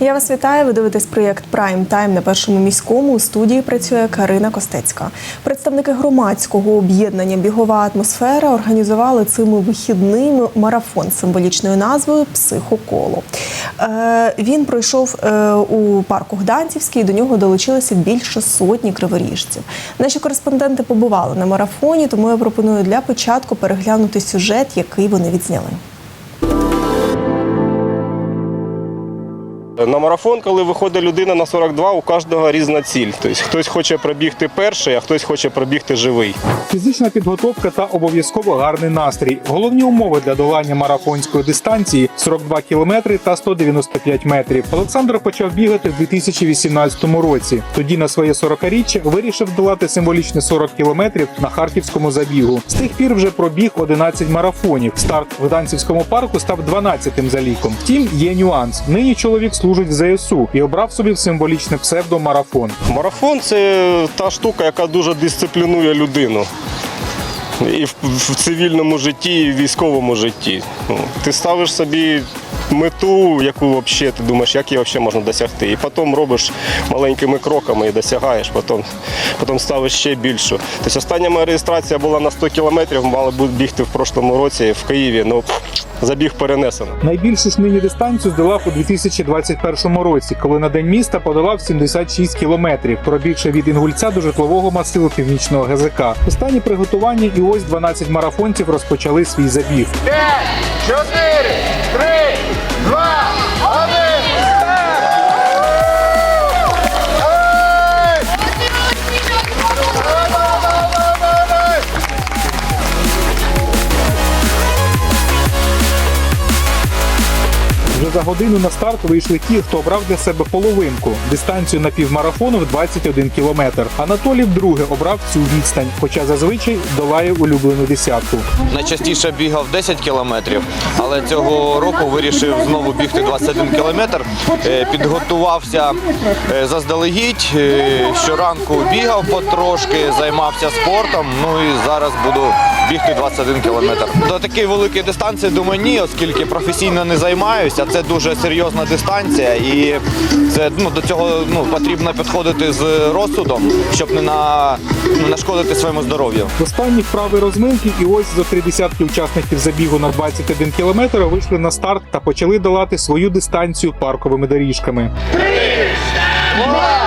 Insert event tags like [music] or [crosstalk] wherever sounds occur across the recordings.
Я вас вітаю. Ви дивитесь проєкт Прайм Тайм на першому міському. У студії працює Карина Костецька. Представники громадського об'єднання Бігова атмосфера організували цими вихідними марафон з символічною назвою Психоколо. Е, Він пройшов е, у парку Гданцівський. До нього долучилося більше сотні криворіжців. Наші кореспонденти побували на марафоні, тому я пропоную для початку переглянути сюжет, який вони відзняли. На марафон, коли виходить людина на 42, у кожного різна ціль. Тобто хтось хоче пробігти перший, а хтось хоче пробігти живий. Фізична підготовка та обов'язково гарний настрій. Головні умови для долання марафонської дистанції 42 кілометри та 195 метрів. Олександр почав бігати в 2018 році. Тоді на своє 40-річчя вирішив долати символічні 40 кілометрів на харківському забігу. З тих пір вже пробіг 11 марафонів. Старт в Гданцівському парку став 12-тим за ліком. Втім, є нюанс. Нині чоловік служить в ЗСУ і обрав собі символічне псевдомарафон. Марафон це та штука, яка дуже дисциплінує людину. І в, цивільному житті, і в військовому житті. Ти ставиш собі мету, яку взагалі ти думаєш, як її взагалі можна досягти. І потім робиш маленькими кроками і досягаєш, потім потім ставиш ще більшу. Тобто Остання моя реєстрація була на 100 кілометрів, мала б бігти в прошлому році в Києві. Ну забіг перенесено. Найбільшу ж мені дистанцію здолав у 2021 році, коли на день міста подолав 76 кілометрів, пробігши від інгульця до житлового масиву північного ГЗК. Останні приготування і ось 12 марафонців розпочали свій забіг. 5, годину на старт вийшли ті, хто обрав для себе половинку дистанцію на півмарафону в 21 кілометр. Анатолій вдруге обрав цю відстань, хоча зазвичай долає улюблену десятку. Найчастіше бігав 10 кілометрів, але цього року вирішив знову бігти 21 кілометр. Е, Підготувався е, заздалегідь. е, Щоранку бігав потрошки, займався спортом. Ну і зараз буду бігти 21 кілометр. До такої великої дистанції думаю, ні, оскільки професійно не займаюся. Це дуже серйозна дистанція, і це ну до цього ну потрібно підходити з розсудом, щоб не на не нашкодити своєму здоров'ю. Останні вправи розминки, і ось за три десятки учасників забігу на 21 кілометр вийшли на старт та почали долати свою дистанцію парковими доріжками. Свою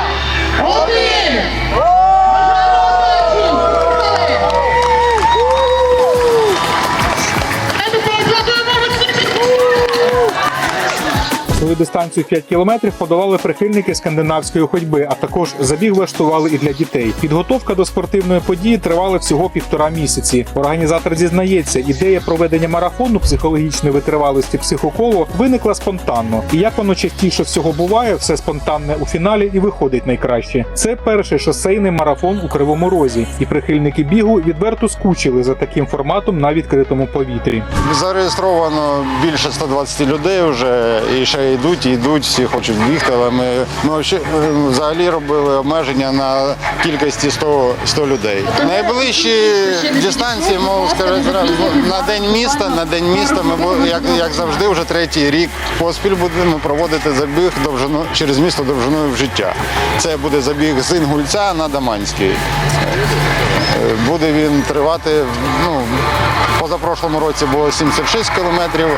дистанцію 5 кілометрів подолали прихильники скандинавської ходьби, а також забіг влаштували і для дітей. Підготовка до спортивної події тривала всього півтора місяці. Організатор зізнається, ідея проведення марафону психологічної витривалості психоколу виникла спонтанно. І як воно частіше всього буває, все спонтанне у фіналі і виходить найкраще. Це перший шосейний марафон у Кривому Розі, і прихильники бігу відверто скучили за таким форматом на відкритому повітрі. Зареєстровано більше 120 людей вже і ще йдуть, і йдуть, всі хочуть бігти, але ми, ми е, взагалі робили обмеження на кількості 100, 100 людей. Найближчі дистанції, мов скажу, зразу, на день міста. На день міста ми як, як завжди, вже третій рік поспіль будемо проводити забіг довжину через місто довжиною в життя. Це буде забіг з Інгульця на Даманський. Буде він тривати. Ну, позапрошлому році було 76 кілометрів. е,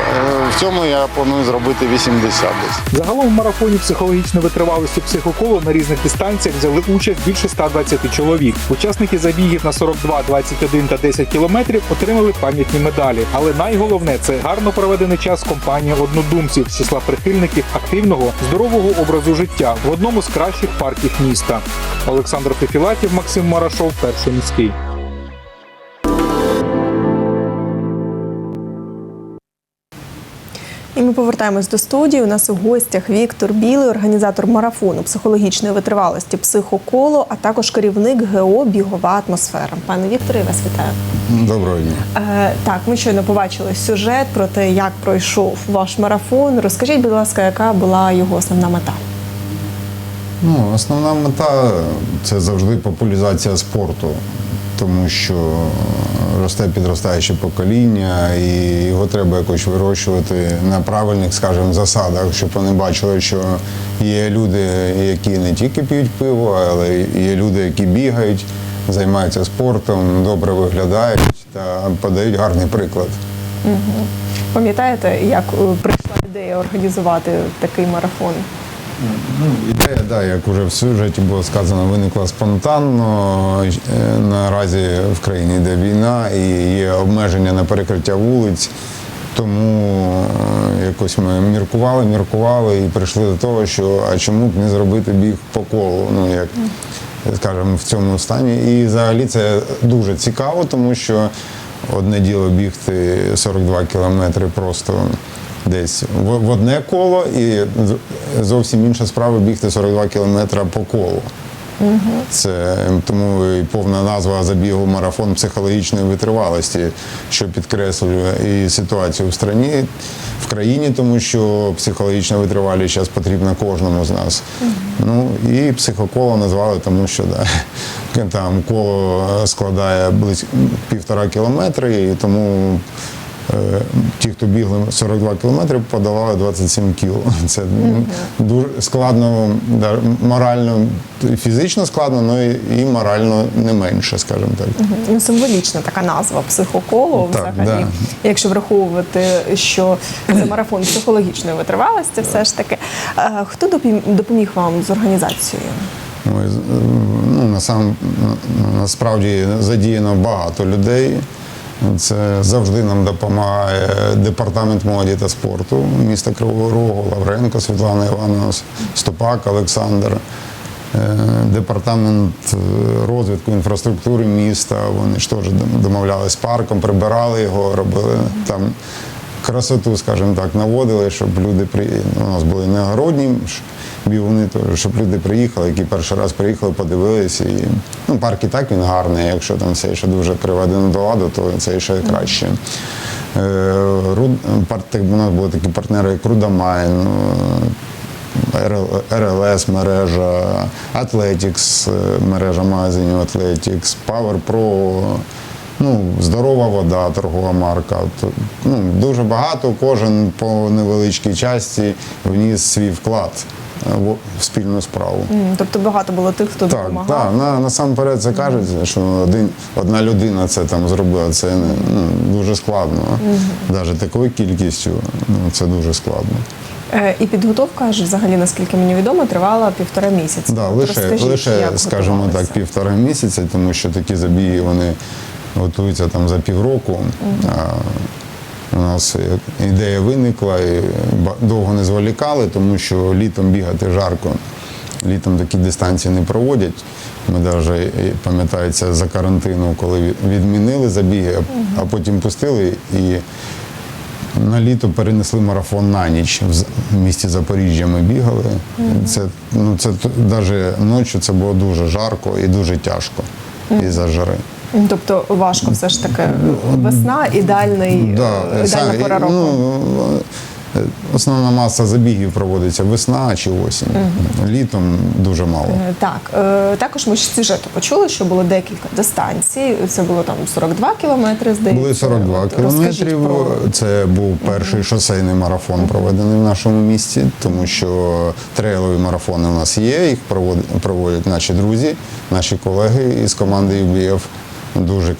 В цьому я планую зробити 80 десь. Загалом в марафоні психологічної витривалості психоколу на різних дистанціях взяли участь більше 120 чоловік. Учасники забігів на 42, 21 та 10 кілометрів отримали пам'ятні медалі. Але найголовне це гарно проведений час компанії однодумців з числа прихильників активного здорового образу життя в одному з кращих парків міста. Олександр Фефілатів, Максим Марашов, перший міський. І ми повертаємось до студії. У нас у гостях Віктор Білий, організатор марафону психологічної витривалості психоколо, а також керівник ГО Бігова атмосфера. Пане Вікторе, я вас вітаю. Доброго дня. Е, так, ми щойно побачили сюжет про те, як пройшов ваш марафон. Розкажіть, будь ласка, яка була його основна мета? Ну, основна мета це завжди популяризація спорту. Тому що росте підростаюче покоління, і його треба якось вирощувати на правильних, скажімо, засадах, щоб вони бачили, що є люди, які не тільки п'ють пиво, але є люди, які бігають, займаються спортом, добре виглядають та подають гарний приклад. Пам'ятаєте, як е, прийшла ідея організувати такий марафон? Ну, ідея, да, як вже в сюжеті було сказано, виникла спонтанно. Е, Наразі в країні йде війна і є обмеження на перекриття вулиць. Тому е, якось ми міркували, міркували і прийшли до того, що а чому б не зробити біг по колу, ну як скажімо, в цьому стані. І взагалі це дуже цікаво, тому що одне діло бігти 42 кілометри просто десь в, одне коло, і зовсім інша справа бігти 42 кілометри по колу. Це тому і повна назва забігу марафон психологічної витривалості, що підкреслює і ситуацію в страні, в країні, тому що психологічна витривалість зараз потрібна кожному з нас. Ну і психоколо назвали, тому що да, [laughs] там коло складає близько півтора кілометри, і тому. Е, Ті, хто бігли 42 кілометри, подавали 27 кіл. [laughs] Це ну, дуже складно, морально і фізично складно, але і морально не менше, скажімо так. Ну, символічна така назва психоколо Так, взагалі. да. Якщо враховувати, що це марафон психологічної витривалості, все ж таки. Е, Хто допоміг вам з організацією? Ми, ну, насам, на- насправді задіяно багато людей. Це завжди нам допомагає департамент молоді та спорту міста Кривого Рогу, Лавренко Світлана Івановна, Стопак Олександр, е, департамент е, розвитку інфраструктури міста. Вони ж теж домовлялися з парком, прибирали його, робили там красоту, скажімо так, наводили, щоб люди при... у нас були негородні ш- бігуни, щоб люди приїхали, які перший раз приїхали, подивилися. І... Ну, парк і так він гарний, якщо там все ще дуже приведено до ладу, то це ще краще. Е, Руд... У нас були такі партнери, як Рудамайн, РЛС мережа, Athletics, е, мережа магазинів Athletics, Power Pro, ну, здорова вода, торгова марка. Ну, дуже багато, кожен по невеличкій часті вніс свій вклад е, в спільну справу. М, Тобто багато було тих, хто Так, допомагав. так, на, насамперед це кажеться, що один, одна людина це там зробила. Це ну, дуже складно. Навіть такою кількістю ну, це дуже складно. Е, І підготовка ж взагалі, наскільки мені відомо, тривала півтора місяця. Да, лише, лише скажімо так, півтора місяця, тому що такі забіги вони готуються там за півроку. У нас ідея виникла і довго не зволікали, тому що літом бігати жарко. Літом такі дистанції не проводять. Ми навіть пам'ятається за карантину, коли відмінили забіги, а- потім пустили і на літо перенесли марафон на ніч. В місті Запоріжжя ми бігали. Це, ну, це навіть ночі це було дуже жарко і дуже тяжко із-за жари. М, Тобто важко все ж таки весна, ідеальний, Да, ідеальна пора року. ну, основна маса забігів проводиться весна чи осінь. Літом дуже мало. Е, Так, е, також ми з сюжету почули, що було декілька дистанцій. Це було там 42 кілометри, здається. Були 42 От кілометрів. про- Це був перший шосейний марафон, проведений в нашому місті, тому що трейлові марафони у нас є. Їх проводять наші друзі, наші колеги із команди UBF. Дуже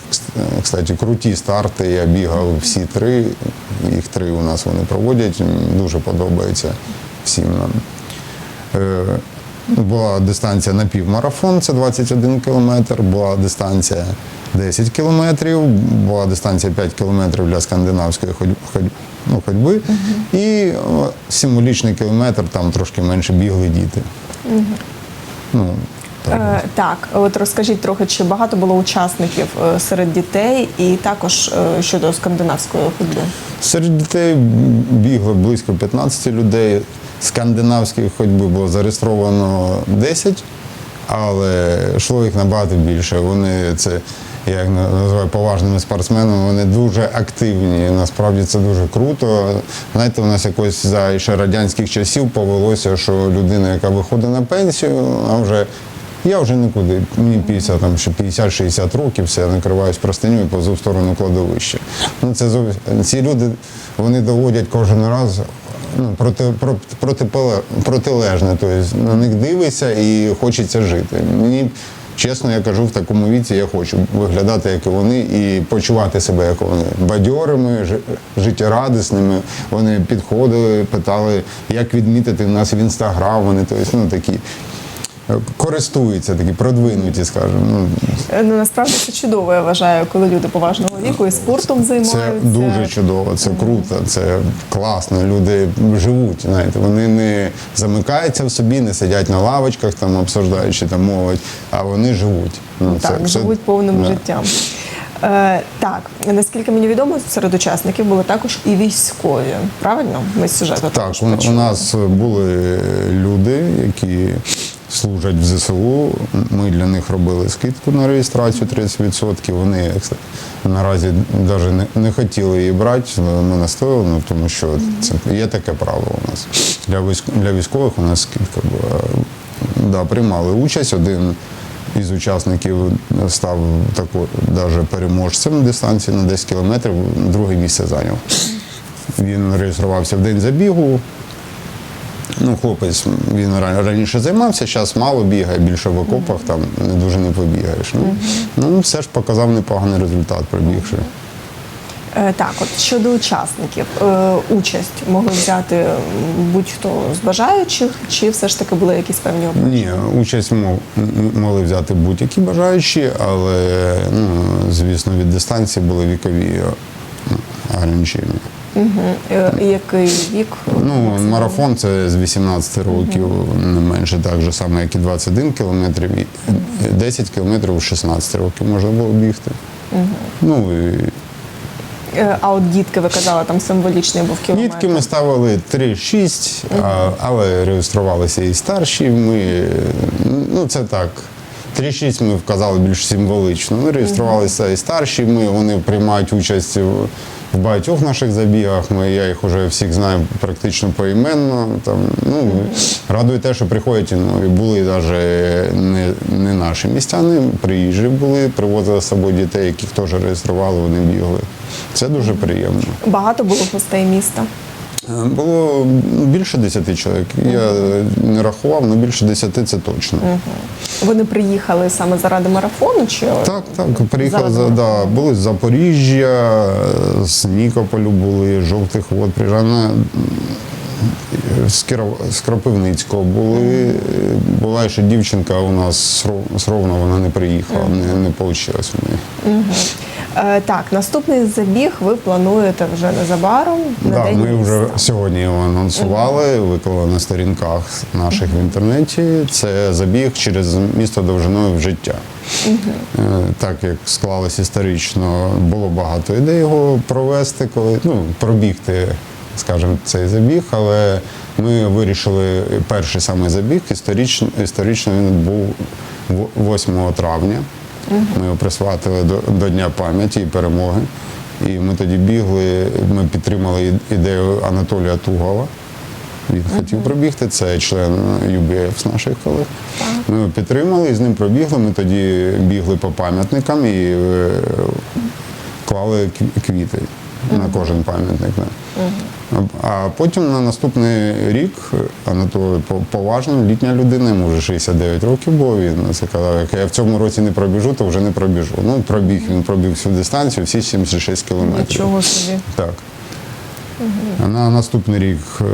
кстати, круті старти. Я бігав всі три. Їх три у нас вони проводять. Дуже подобається всім нам. Е, Була дистанція на півмарафон, це 21 кілометр, була дистанція 10 кілометрів, була дистанція 5 кілометрів для скандинавської ходь- ходь- ну, ходьби. І о, символічний кілометр, там трошки менше бігли діти. Ну, так. Е, Так, от розкажіть трохи, чи багато було учасників е, серед дітей, і також е, щодо скандинавської ходьби. Серед дітей бігло близько 15 людей. Скандинавської ходьби було зареєстровано 10, але йшло їх набагато більше. Вони це, я їх називаю поважними спортсменами, вони дуже активні. Насправді це дуже круто. Знаєте, у нас якось за ще радянських часів повелося, що людина, яка виходить на пенсію, а вже Я вже нікуди, мені 50, там, ще 50-60 років, все, я накриваюсь простиню і повзу в сторону кладовища. Ну, це ці люди, вони доводять кожен раз ну, проти, про- протипеле- протилежне. Тобто на них дивишся і хочеться жити. Мені, чесно, я кажу, в такому віці я хочу виглядати, як і вони, і почувати себе, як вони. Бадьорими, жи- життєрадісними. Вони підходили, питали, як відмітити нас в інстаграм. Вони тобто, ну, такі. Користуються такі продвинуті, скажімо. Ну, Ну насправді це чудово, я вважаю, коли люди поважного віку і спортом займаються. Це дуже чудово, це круто, це класно. Люди живуть, знаєте, вони не замикаються в собі, не сидять на лавочках, там обсуждаючи там молодь, а вони живуть. Ну, Так, це- це- живуть повним да. життям. Е, так, наскільки мені відомо, серед учасників були також і військові. Правильно? Ми з сюжету Так, також у, у нас були люди, які служать в ЗСУ. Ми для них робили скидку на реєстрацію 30%. Вони кстати, наразі навіть не, не хотіли її брати. але Ми настояли, ну, тому що це є таке право у нас. Для, військ, для військових у нас скидка була. Да, приймали участь. Один із учасників став тако, даже переможцем дистанції на 10 кілометрів, друге місце зайняв. Він реєструвався в день забігу. Ну, хлопець він раніше займався, зараз мало бігає, більше в окопах, там не дуже не побігаєш. Ну, ну все ж показав непоганий результат, пробігши. Е, так, от щодо учасників, е, участь могли взяти будь-хто з бажаючих, чи все ж таки були якісь певні обмеження? Ні, участь могли взяти будь-які бажаючі, але ну, звісно, від дистанції були вікові ограничення. Е, і який вік? Ну, марафон це з 18 років, не менше так же само, як і 21 кілометрів, і 10 кілометрів у 16 років можна було бігти. Ну, і А от дітки, ви казали, там символічний був кілометр. Дітки ми ставили 3-6, а, але реєструвалися і старші. Ми, ну це так. 3-6 ми вказали більш символічно. Ми реєструвалися і старші. Ми, вони приймають участь в, в багатьох наших забігах. Ми, я їх вже всіх знаю практично поіменно. Там, ну, радує те, що приходять, ну, і були навіть не, не наші містяни, приїжджі були, привозили з собою дітей, яких теж реєстрували, вони бігли. Це дуже приємно. Багато було гостей міста. Було більше 10 чоловік. Я не рахував, але більше 10 це точно. Вони приїхали саме заради марафону? Чи Так, так. Приїхали за да, були з Запоріжжя, з Нікополю були, жовтих вод, приїжджали з, Кропивницького були. Була ще дівчинка у нас з Ровно, вона не приїхала, не, не вийшло в неї. Е, так, наступний забіг ви плануєте вже незабаром. на Да, день ми вже сьогодні його анонсували, виклали на сторінках наших в інтернеті. Це забіг через місто довжиною в життя. Е, Так як склалось історично, було багато ідей його провести, коли ну, пробігти, скажімо, цей забіг, але ми вирішили перший саме забіг. Історично, історично він був в- 8 травня. Ми його присвятили до, до Дня пам'яті і перемоги. І ми тоді бігли, ми підтримали ідею Анатолія Тугова. Він хотів пробігти, це член UBF з наших колег. Ми його підтримали і з ним пробігли. Ми тоді бігли по пам'ятникам і е, клали квіти на кожен пам'ятник. да. А потім на наступний рік Анатолій по- поважний, літня людина, йому вже 69 років було. Він сказав, як я в цьому році не пробіжу, то вже не пробіжу. Ну, пробіг, він пробіг всю дистанцію, всі 76 кілометрів. Нічого собі. Так. А На наступний рік е,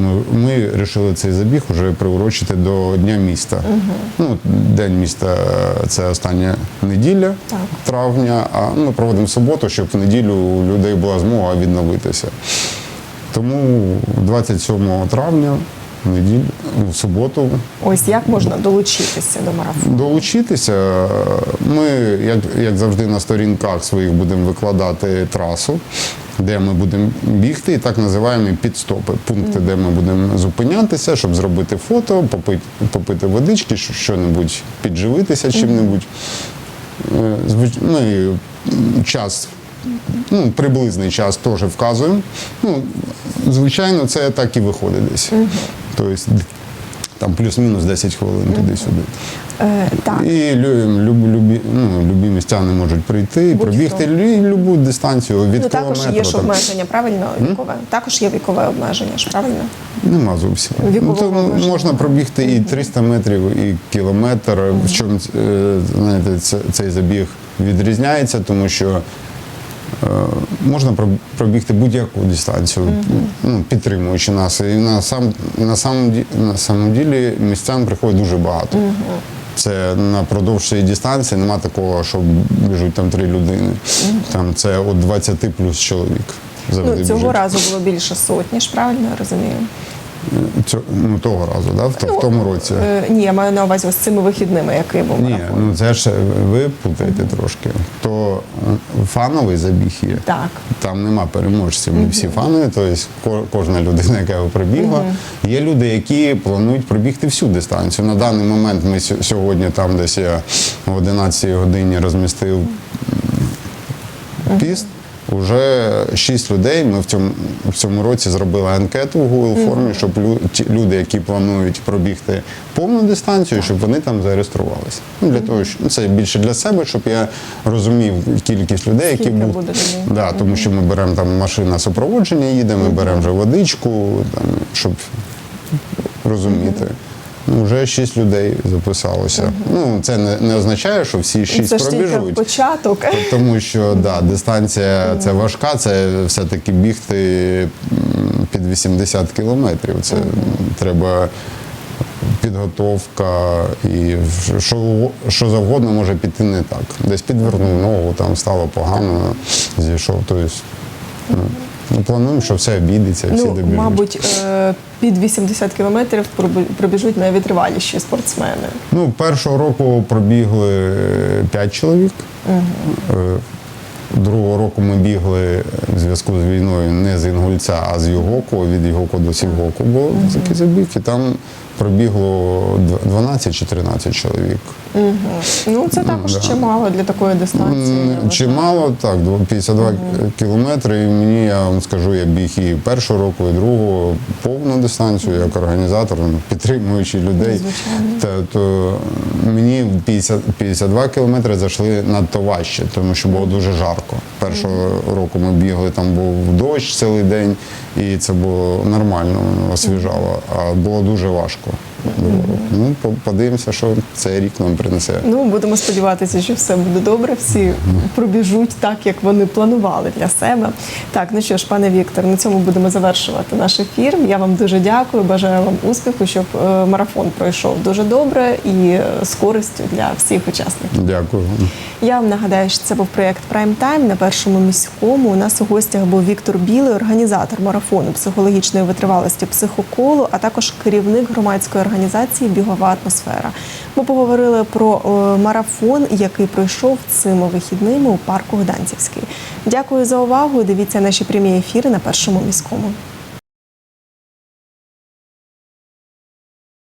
ми, ми вирішили цей забіг вже приурочити до Дня міста. Ну, День міста це остання неділя Так. травня, а ми проводимо суботу, щоб в неділю у людей була змога відновитися. Тому 27 травня, неділю, в суботу, Ось як можна долучитися до марафону? долучитися. Ми, як, як завжди, на сторінках своїх будемо викладати трасу, де ми будемо бігти, і так називаємо підстопи. Пункти, де ми будемо зупинятися, щоб зробити фото, попити, попити водички, що- що-небудь підживитися чим-небудь. Е, Ми м, час. Ну, приблизний час теж вказуємо. Ну, звичайно, це так і виходить десь. Тобто там плюс-мінус 10 хвилин туди-сюди. Е, так. І лю- любі, любі, ну, містяни можуть прийти, Будь-хто. пробігти лю- любу дистанцію від Ну, також є ж обмеження, правильно? Вікове. Також є вікове обмеження ж, правильно? Нема зовсім. Вікового Ну, то обмеження. можна пробігти і 300 метрів, і кілометр. В чому е, знаєте, це- цей забіг відрізняється, тому що е, можна пробігти будь-яку дистанцію, ну, підтримуючи нас. І на сам на самом на самом ділі містян приходить дуже багато. Це на цієї дистанції нема такого, що біжуть там три людини. Там це от 20 плюс чоловік. Завжди Ну, цього біжить. разу було більше сотні ж, правильно я розумію? Цю- ну, того разу, да? в, т- в тому році. Е, ні, я маю на увазі ось цими вихідними, який був Ні, ну це ж ви путаєте трошки. То е, фановий забіг є. Так. Там нема переможців. Ми всі фанові, тобто ко- кожна людина, яка його пробігла. Є люди, які планують пробігти всю дистанцію. На даний момент ми сьо- сьогодні там десь я о 11 годині розмістив піст. Уже шість людей. Ми в цьому в цьому році зробили анкету в Google формі, щоб лю- ті люди, які планують пробігти повну дистанцію, щоб вони там зареєструвалися. Ну для того, що ну, це більше для себе, щоб я розумів кількість людей, які Скільки будуть. буде. Да, тому що ми беремо там машина супроводження, їде, ми беремо вже водичку, там, щоб розуміти. Ну, вже шість людей записалося. Ну, це не, не означає, що всі шість Це ж пробіжуть. початок. Тому що да, дистанція це важка, це все-таки бігти під 80 кілометрів. Це треба підготовка і що, що завгодно може піти не так. Десь підвернув ногу, там стало погано, зійшов. Тобто, ну, ну, плануємо, що все обійдеться, всі Ну, добіжуть. мабуть, е, під 80 кілометрів пробіжуть найвитриваліші спортсмени. Ну, першого року пробігли 5 чоловік. Угу. Другого року ми бігли в зв'язку з війною не з Інгульця, а з Югоку. Від Югоку до Сівгоку Було угу. такі забіг, і там пробігло дв- 12 чи 13 чоловік. Ну, це також да. чимало для такої дистанції. Чимало, так, дво- 52 кілометри. І мені, я вам скажу, я біг і першого року, і другого повну дистанцію, як організатор, ну, підтримуючи людей. Та, то мені 50, 52 кілометри зайшли надто важче, тому що було дуже жарко. Першого року ми бігли, там був дощ цілий день, і це було нормально, освіжало, а було дуже важко. Ну, подивимося, що цей рік нам принесе. Ну, будемо сподіватися, що все буде добре. Всі пробіжуть так, як вони планували для себе. Так, ну що ж, пане Віктор, на цьому будемо завершувати наш ефір. Я вам дуже дякую. Бажаю вам успіху, щоб е, марафон пройшов дуже добре і е, з користю для всіх учасників. Дякую. Я вам нагадаю, що це був проєкт Прайм Тайм на першому міському. У нас у гостях був Віктор Білий, організатор марафону психологічної витривалості психоколу, а також керівник громадської організації Бігова атмосфера. Ми поговорили про е, марафон, який пройшов цими вихідними у парку Гданцівський. Дякую за увагу. Дивіться наші прямі ефіри на першому міському.